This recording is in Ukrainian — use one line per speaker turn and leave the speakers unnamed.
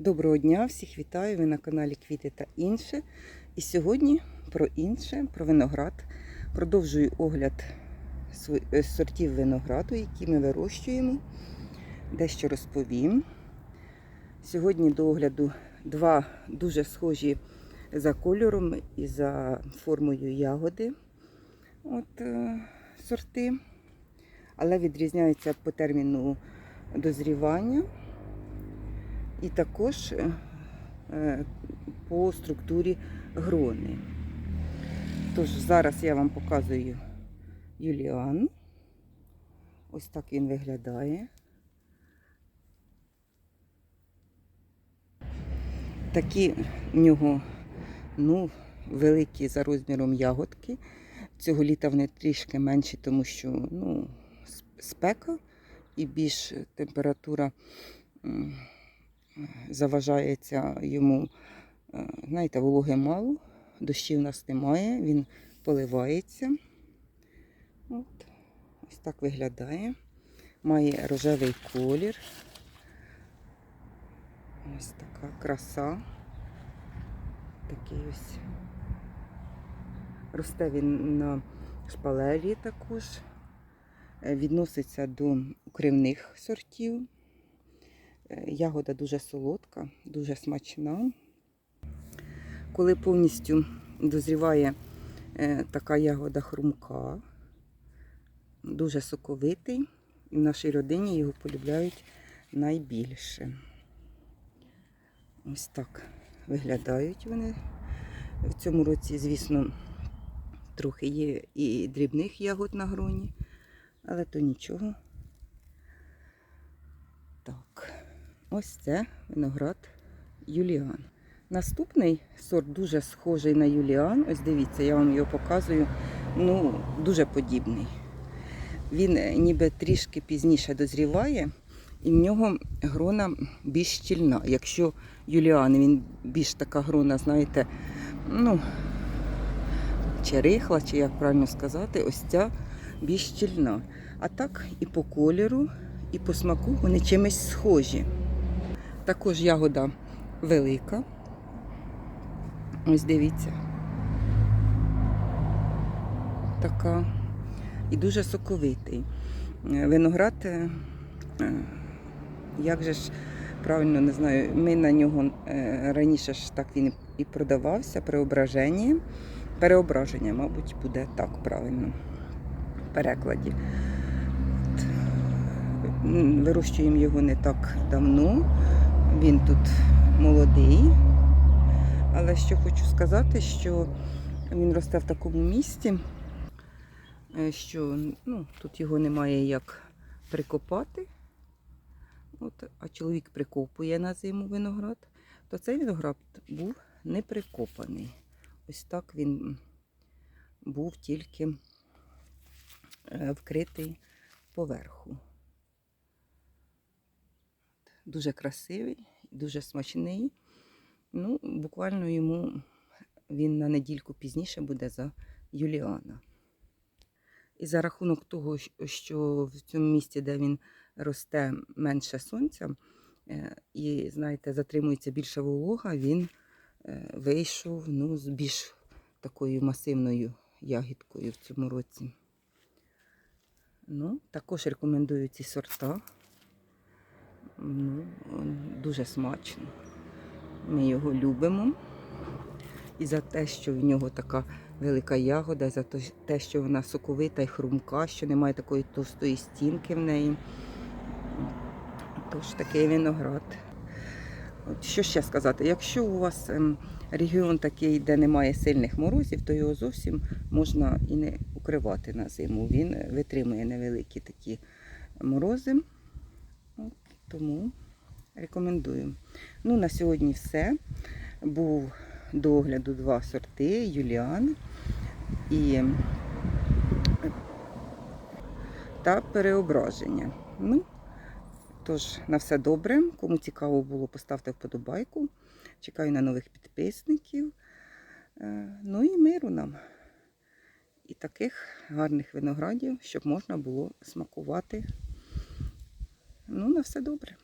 Доброго дня, всіх вітаю! Ви на каналі Квіти та інше. І сьогодні про інше, про виноград. Продовжую огляд е, сортів винограду, які ми вирощуємо. Дещо розповім. Сьогодні до огляду два дуже схожі за кольором і за формою ягоди. От, е, сорти. Але відрізняються по терміну дозрівання. І також е, е, по структурі грони. Тож зараз я вам показую Юліан. Ось так він виглядає. Такі в нього ну, великі за розміром ягодки. Цього літа вони трішки менші, тому що ну, спека і більш температура заважається йому, е, знаєте, вологи мало, дощів у нас немає, він поливається. От, ось так виглядає. Має рожевий колір. Ось така краса. Такий ось. Росте він на шпалері також. Е, Відноситься до укривних сортів. Ягода дуже солодка, дуже смачна. Коли повністю дозріває е, така ягода хрумка, дуже соковитий, і в нашій родині його полюбляють найбільше. Ось так виглядають вони. В цьому році, звісно, трохи є і дрібних ягод на гроні, але то нічого. Так. Ось це виноград Юліан. Наступний сорт дуже схожий на Юліан. Ось дивіться, я вам його показую. Ну, дуже подібний. Він е, ніби трішки пізніше дозріває, і в нього грона більш щільна. Якщо Юліан він більш така грона, знаєте, ну, чи рихла, чи як правильно сказати, ось ця більш щільна. А так і по кольору, і по смаку вони чимось схожі. Також ягода велика. Ось дивіться. Така. І дуже соковитий. Е, Виноград, е, е, як же ж правильно не знаю, ми на нього раніше ж так він і продавався, преображення. Переображення, мабуть, буде так правильно в перекладі. Вирощуємо його не так давно. Він тут молодий. Але що хочу сказати, що він росте в такому місці, е, що ну, тут його немає як прикопати. От, а чоловік прикопує на зиму виноград, то цей виноград був не прикопаний. Ось так він був тільки е, вкритий поверху. Дуже красивий, дуже смачний. Ну, буквально йому він на недільку пізніше буде за Юліана. І за рахунок того, що в цьому місці, де він росте менше сонця, е, і, знаєте, затримується більша волога, він е, вийшов ну, з більш такою масивною ягідкою в цьому році. Ну, також рекомендую ці сорта. Ну, дуже смачно. Ми його любимо. І за те, що в нього така велика ягода, за те, що вона соковита і хрумка, що немає такої товстої стінки в неї. Тож такий виноград. От що ще сказати? Якщо у вас ем, регіон такий, де немає сильних морозів, то його зовсім можна і не укривати на зиму. Він витримує невеликі такі морози. Тому рекомендую. Ну, на сьогодні все. Був до огляду два сорти Юліан і та переображення. Ну, тож, на все добре. Кому цікаво було, поставте вподобайку. Чекаю на нових підписників. Е, Ну і миру нам. І таких гарних виноградів, щоб можна було смакувати. Ну, на все добре.